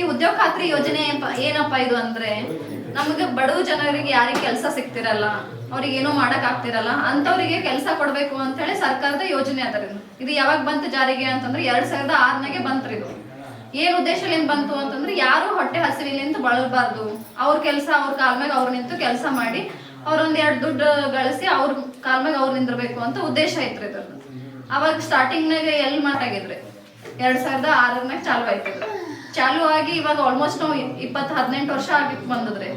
ಈ ಉದ್ಯೋಗ ಖಾತ್ರಿ ಯೋಜನೆ ಏನಪ್ಪ ಇದು ಅಂದ್ರೆ, ನಮಗೆ ಬಡವ ಜನರಿಗೆ ಯಾರಿಗೆ ಕೆಲಸ ಸಿಗ್ತಿರಲ್ಲ, ಅವ್ರಿಗೆ ಏನೋ ಮಾಡಕ್ ಆಗ್ತಿರಲ್ಲ ಅಂತವ್ರಿಗೆ ಕೆಲಸ ಕೊಡ್ಬೇಕು ಅಂತ ಹೇಳಿ ಸರ್ಕಾರದ ಯೋಜನೆ ಅದ ಇದು. ಯಾವಾಗ ಬಂತು ಜಾರಿಗೆ ಅಂತಂದ್ರೆ ಎರಡ್ ಸಾವಿರದ ಆರನಾಗೆ ಬಂತ್ರಿ ಇದು ಏನ್ ಉದ್ದೇಶದಿಂದ ಬಂತು ಅಂತಂದ್ರೆ ಯಾರು ಹೊಟ್ಟೆ ಹಸಿವಿಲಿಂದ ಬಳಲ್ಬಾರ್ದು ಅವ್ರ ಕೆಲಸ ಅವ್ರ ಕಾಲ್ ಮೇಲೆ ಅವ್ರು ನಿಂತು ಕೆಲಸ ಮಾಡಿ, ಅವ್ರೊಂದ್ ಎರಡ್ ದುಡ್ಡು ಗಳಿಸಿ ಅವ್ರ ಕಾಲ್ ಮೇಲೆ ಅವ್ರು ನಿಂದಿರ್ಬೇಕು ಅಂತ ಉದ್ದೇಶ ಐತ್ರಿ ಅವಾಗ ಸ್ಟಾರ್ಟಿಂಗ್ನಾಗ ಎಲ್ಲಿ ಮಾತಾಗಿದ್ರಿ ಎರಡ್ ಸಾವಿರದ ಆರನಾಗ ಚಾಲು ಆಯ್ತು ಇದು. ಚಾಲು ಆಗಿ ಇವಾಗ ಆಲ್ಮೋಸ್ಟ್ ನಾವು ಇಪ್ಪತ್ತು ಹದಿನೆಂಟು ವರ್ಷ ಆಗಿತ್ತು ಬಂದದ್ರಿ.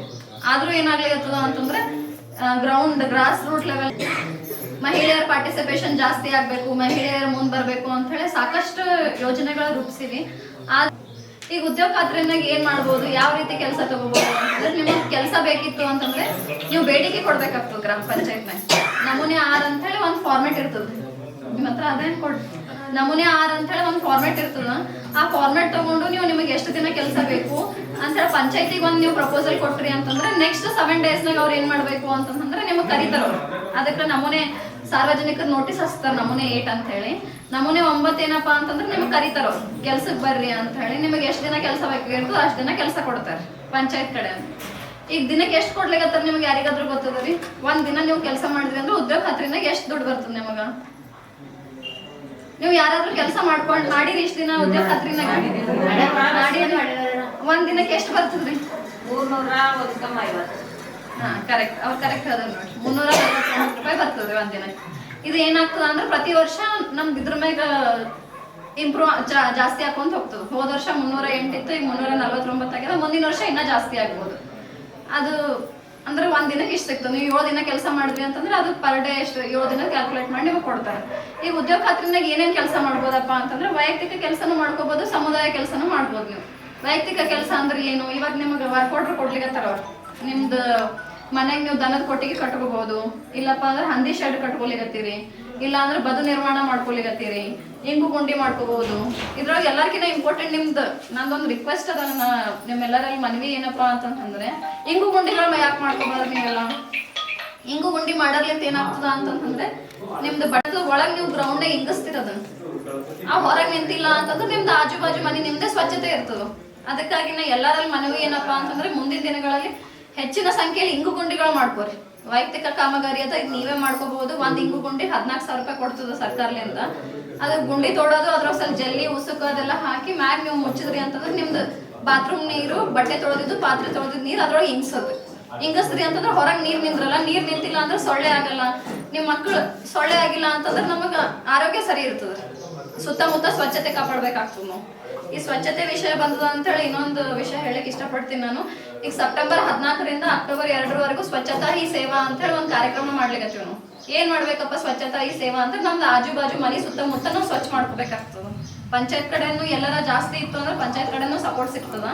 ಆದ್ರೂ ಏನಾಗ್ಲಿಕ್ಕದ ಅಂತಂದ್ರೆ ಗ್ರೌಂಡ್ ಗ್ರಾಸ್ ರೂಟ್ ಲೆವೆಲ್ ಮಹಿಳೆಯರ ಪಾರ್ಟಿಸಿಪೇಷನ್ ಜಾಸ್ತಿ ಆಗ್ಬೇಕು, ಮಹಿಳೆಯರ ಮುಂದ್ ಬರಬೇಕು ಅಂತ ಹೇಳಿ ಸಾಕಷ್ಟು ಯೋಜನೆಗಳ ರೂಪಿಸಿವಿ. ಈಗ ಉದ್ಯೋಗ ಖಾತ್ರಿನಾಗ ಏನ್ ಮಾಡ್ಬೋದು, ಯಾವ ರೀತಿ ಕೆಲಸ ತಗೋಬಹುದು ಅಂತಂದ್ರೆ ನಿಮಗೆ ಕೆಲಸ ಬೇಕಿತ್ತು ಅಂತಂದ್ರೆ ನೀವು ಬೇಡಿಕೆ ಕೊಡ್ಬೇಕಾಗ್ತದೆ ಗ್ರಾಮ ಪಂಚಾಯತ್ನಾಗ. ನಮೂನೆ ಆರ್ ಅಂತ ಹೇಳಿ ಒಂದು ಫಾರ್ಮೆಟ್ ಇರ್ತದೆ. ನಿಮ್ಮ ಹತ್ರ ಅದೇನ್ ಕೊಡ್ ನಮೂನೆ ಆರ್ ಅಂತ ಹೇಳಿ ಒಂದು ಫಾರ್ಮೆಟ್ ಇರ್ತದ. ಆ ಫಾರ್ಮೆಟ್ ತಗೊಂಡು ನೀವು ನಿಮಗೆ ಎಷ್ಟು ದಿನ ಕೆಲಸ ಬೇಕು ಅಂತ ಹೇಳಿ ಪಂಚಾಯತಿಗೆ ಒಂದು ನೀವು ಪ್ರಪೋಸಲ್ ಕೊಟ್ರಿ ಅಂತಂದ್ರೆ ನೆಕ್ಸ್ಟ್ ಸೆವೆನ್ ಡೇಸ್ನಾಗ ಅವ್ರು ಏನ್ ಮಾಡ್ಬೇಕು ಅಂತಂದ್ರೆ ನಿಮಗೆ ಕರೀತಾರ ಅದಕ್ಕೆ ನಮೂನೆ ಸಾರ್ವಜನಿಕರ ನೋಟಿಸ್ ಹಚ್ತಾರ ನಮೂನೆ ಏಟ್ ಅಂತ ಹೇಳಿ. ನಮೂನೆ ಒಂಬತ್ತು ಏನಪ್ಪಾ ಅಂತಂದ್ರೆ ನಿಮಗೆ ಕರೀತಾರ ಕೆಲ್ಸಕ್ಕೆ ಬರ್ರಿ ಅಂತ ಹೇಳಿ ನಿಮಗೆ ಎಷ್ಟು ದಿನ ಕೆಲಸ ಬೇಕಾಗಿರ್ತದೆ ಅಷ್ಟು ದಿನ ಕೆಲಸ ಕೊಡ್ತಾರೆ ಪಂಚಾಯತ್ ಕಡೆ ಈಗ ದಿನಕ್ಕೆ ಎಷ್ಟು ಕೊಡ್ಲಿಕ್ಕೆ ನಿಮ್ಗೆ ಯಾರಿಗಾದ್ರೂ ಗೊತ್ತದ ರೀ? ಒಂದ್ ದಿನ ನೀವು ಕೆಲಸ ಮಾಡಿದ್ರಿ ಅಂದ್ರೆ ಉದ್ಯೋಗ ಹತ್ರಿನಾಗ ಎಷ್ಟು ದುಡ್ಡು ಬರ್ತದೆ ನಿಮಗ? ನೀವು ಯಾರಾದ್ರೂ ಕೆಲಸ ಮಾಡ್ಕೊಂಡು ಮಾಡಿರಿ ಇಷ್ಟ ದಿನ ಉದ್ಯೋಗ ಹತ್ರ ಮಾಡಿ ಒಂದ್ ದಿನಕ್ಕೆ ಎಷ್ಟು ಬರ್ತದ್ರಿ? ಹಾ ಕರೆಕ್ಟ್ ಅವ್ರು ಕರೆಕ್ಟ್ ಅದ ನೋಡಿ. ಮುನ್ನೂರ ರೂಪಾಯಿ ಬರ್ತದೆ ಒಂದ್ ದಿನಕ್ಕೆ. ಇದು ಏನಾಗ್ತದ ಅಂದ್ರೆ ಪ್ರತಿ ವರ್ಷ ನಮ್ದು ಇದ್ರ ಮ್ಯಾಗ ಇಂಪ್ರೂವ್ ಜಾಸ್ತಿ ಹಾಕೊಂತ ಹೋಗ್ತದೆ. ಹೋದ ವರ್ಷ ಮುನ್ನೂರ ಎಂಟಿತ್ತು ಈಗ ಮುನ್ನೂರ ನಲ್ವತ್ತೊಂಬತ್ತು ಆಗಿದೆ ಮುಂದಿನ ವರ್ಷ ಇನ್ನೂ ಜಾಸ್ತಿ ಆಗ್ಬೋದು. ಅದು ಅಂದ್ರೆ ಒಂದ್ ದಿನಕ್ಕೆ ಇಷ್ಟ ಸಿಗ್ತದೆ. ನೀವು ಏಳು ದಿನ ಕೆಲಸ ಮಾಡಿದ್ವಿ ಅಂತಂದ್ರೆ ಅದು ಪರ್ ಡೇ ಎಷ್ಟು ಏಳು ದಿನ ಕ್ಯಾಲ್ಕುಲೇಟ್ ಮಾಡಿ ನಿಮಗೆ ಕೊಡ್ತಾರೆ. ಈಗ ಉದ್ಯೋಗ ಖಾತ್ರಿನಾಗ ಏನೇನ್ ಕೆಲಸ ಮಾಡ್ಬೋದಪ್ಪ ಅಂತಂದ್ರೆ ವೈಯಕ್ತಿಕ ಕೆಲಸನೂ ಮಾಡ್ಕೋಬಹುದು ಸಮುದಾಯ ಕೆಲಸನೂ ಮಾಡ್ಬೋದು ನೀವು. ವೈಯಕ್ತಿಕ ಕೆಲಸ ಅಂದ್ರೆ ಏನು? ಇವಾಗ ನಿಮಗೆ ವರ್ಕ್ ಆರ್ಡರ್ ಕೊಡ್ಲಿಕತ್ತಾರ ಅವ್ರು. ನಿಮ್ದು ಮನೆಗೆ ನೀವು ದನದ ಕೊಟ್ಟಿಗೆ ಕಟ್ಕೋಬಹುದು ಇಲ್ಲಪ್ಪ ಅಂದ್ರೆ ಹಂದಿ ಶೆಡ್ ಕಟ್ಕೊಲಿಕತ್ತೀರಿ ಇಲ್ಲ ಅಂದ್ರೆ ಬದು ನಿರ್ಮಾಣ ಮಾಡ್ಕೊಲಿಕತ್ತೀರಿ ಇಂಗು ಗುಂಡಿ ಮಾಡ್ಕೋಬಹುದು. ಇದ್ರೊಳಗೆ ಎಲ್ಲರ್ಕಿನ್ನ ಇಂಪಾರ್ಟೆಂಟ್ ನಿಮ್ದು, ನಂದೊಂದು ರಿಕ್ವೆಸ್ಟ್ ಅದ ನನ್ನ, ನಿಮ್ಮೆಲ್ಲರಲ್ಲಿ ಮನವಿ ಏನಪ್ಪಾ ಅಂತಂದ್ರೆ ಇಂಗು ಗುಂಡಿಗಳ ಯಾಕೆ ಮಾಡ್ಕೋಬಾರ್ದು ನೀವೆಲ್ಲ? ಇಂಗು ಗುಂಡಿ ಮಾಡರ್ಲಿಂತ ಏನಾಗ್ತದ ಅಂತಂದ್ರೆ ನಿಮ್ದು ಬಡದ ಒಳಗ್ ನೀವು ಗ್ರೌಂಡ್ ಇಂಗಿಸ್ತಿರೋದ ಆ ಹೊರಗ್ ನಿಂತಿಲ್ಲ ಅಂತಂದ್ರೆ ನಿಮ್ದು ಆಜು ಬಾಜು ಮನೆ ನಿಮ್ದೇ ಸ್ವಚ್ಛತೆ ಇರ್ತದ. ಅದಕ್ಕಾಗಿ ನಾ ಎಲ್ಲರಲ್ಲಿ ಮನವಿ ಏನಪ್ಪಾ ಅಂತಂದ್ರೆ ಮುಂದಿನ ದಿನಗಳಲ್ಲಿ ಹೆಚ್ಚಿನ ಸಂಖ್ಯೆಯಲ್ಲಿ ಇಂಗು ಗುಂಡಿಗಳು ಮಾಡ್ಕೋರಿ. ವೈಯಕ್ತಿಕ ಕಾಮಗಾರಿ ಅದ, ಇದು ನೀವೇ ಮಾಡ್ಕೋಬಹುದು. ಒಂದ್ ಇಂಗು ಗುಂಡಿ ಹದಿನಾಲ್ಕು ಸಾವಿರ ರೂಪಾಯಿ ಕೊಡ್ತದ ಸರ್ಕಾರದಿಂದ ಅದು ಗುಂಡಿ ತೋಡೋದು ಅದ್ರ ಸ್ವಲ್ಪ ಜಲ್ಲಿ, ಉಸುಕು ಅದೆಲ್ಲ ಹಾಕಿ ಮ್ಯಾಗ ನೀವು ಮುಚ್ಚಿದ್ರಿ ಅಂತಂದ್ರೆ ನಿಮ್ದು ಬಾತ್ರೂಮ್ ನೀರು, ಬಟ್ಟೆ ತೊಳೆದಿದ್ದು ಪಾತ್ರೆ ತೊಳೆದಿದ್ದು ನೀರು ಅದ್ರೊಳಗೆ ಹಿಂಗ್ಸೋದು ಹಿಂಗಸ್ರಿ ಅಂತಂದ್ರೆ ಹೊರಗ್ ನೀರ್ ನಿಂದ್ರಲ್ಲ, ನೀರ್ ನಿಂತಿಲ್ಲ ಅಂದ್ರೆ ಸೊಳ್ಳೆ ಆಗಲ್ಲ. ನಿಮ್ ಮಕ್ಳು ಸೊಳ್ಳೆ ಆಗಿಲ್ಲ ಅಂತಂದ್ರೆ ನಮಗ ಆರೋಗ್ಯ ಸರಿ ಇರ್ತದ. ಸುತ್ತಮುತ್ತ ಸ್ವಚ್ಛತೆ ಕಾಪಾಡ್ಬೇಕಾಗ್ತದ. ನಾವು ಈ ಸ್ವಚ್ಛತೆ ವಿಷಯ ಬಂದದ ಅಂತ ಹೇಳಿ ಇನ್ನೊಂದು ವಿಷಯ ಹೇಳಕ್ ಇಷ್ಟಪಡ್ತೀನಿ ನಾನು. ಈಗ ಸೆಪ್ಟೆಂಬರ್ ಹದಿನಾಲ್ಕರಿಂದ ಅಕ್ಟೋಬರ್ ಎರಡರವರೆಗೂ ಸ್ವಚ್ಛತಾ ಈ ಸೇವಾ ಅಂತ ಹೇಳಿ ಒಂದು ಕಾರ್ಯಕ್ರಮ ಮಾಡ್ಲಿಕ್ಕೆ ನಾವು. ಏನ್ ಮಾಡ್ಬೇಕಪ್ಪ ಸ್ವಚ್ಛತಾ ಈ ಸೇವಾ ಅಂದ್ರೆ ನಮ್ದು ಆಜು ಬಾಜು ಮನೆ ಸುತ್ತಮುತ್ತ ನಾವು ಸ್ವಚ್ಛ ಮಾಡ್ಕೋಬೇಕಾಗ್ತದ. ಪಂಚಾಯತ್ ಕಡೆನೂ ಎಲ್ಲರ ಜಾಸ್ತಿ ಇತ್ತು ಅಂದ್ರೆ ಪಂಚಾಯತ್ ಕಡೆನೂ ಸಪೋರ್ಟ್ ಸಿಗ್ತದ.